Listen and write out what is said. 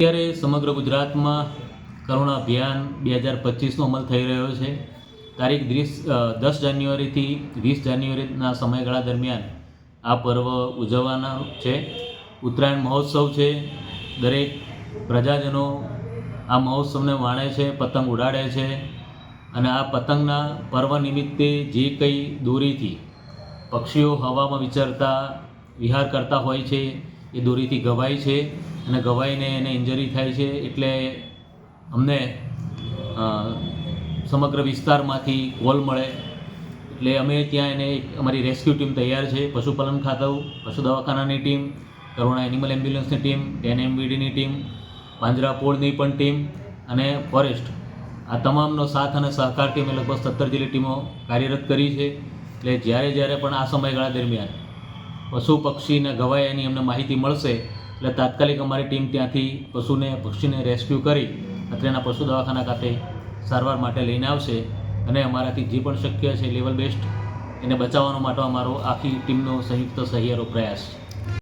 અત્યારે સમગ્ર ગુજરાતમાં કરુણા અભિયાન બે હજાર પચીસનો અમલ થઈ રહ્યો છે. તારીખ ત્રીસ દસ જાન્યુઆરીથી વીસ જાન્યુઆરીના સમયગાળા દરમિયાન આ પર્વ ઉજવવાના છે. ઉત્તરાયણ મહોત્સવ છે. દરેક પ્રજાજનો આ મહોત્સવને માણે છે, પતંગ ઉડાડે છે અને આ પતંગના પર્વ નિમિત્તે જે કંઈ દોરીથી પક્ષીઓ હવામાં વિચરતા, વિહાર કરતા હોય છે, એ દોરીથી ગવાય છે. અને ગવાઈને એને ઇન્જરી થાય છે એટલે અમને સમગ્ર વિસ્તારમાંથી કોલ મળે. એટલે અમે ત્યાં એને અમારી રેસ્ક્યુ ટીમ તૈયાર છે. પશુપાલન ખાતું પશુ દવાખાનાની ટીમ કરુણા એનિમલ એમ્બ્યુલન્સની ટીમ એનએમવીડીની ટીમ પાંજરાપોળની પણ ટીમ અને ફોરેસ્ટ આ તમામનો સાથ અને સહકારથી અમે લગભગ સત્તર જેટલી ટીમો કાર્યરત કરી છે. એટલે જ્યારે જ્યારે પણ આ સમયગાળા દરમિયાન પશુ પક્ષીને ગવાય એની અમને માહિતી મળશે એટલે તાત્કાલિક અમારી ટીમ ત્યાંથી પશુને પક્ષીને રેસ્ક્યુ કરી અત્રેના પશુ દવાખાના ખાતે સારવાર માટે લઈને આવશે અને અમારાથી જે પણ શક્ય છે લેવલ બેસ્ટ એને બચાવવાનો માટે અમારો આખી ટીમનો સંયુક્ત સહિયારો પ્રયાસ. છે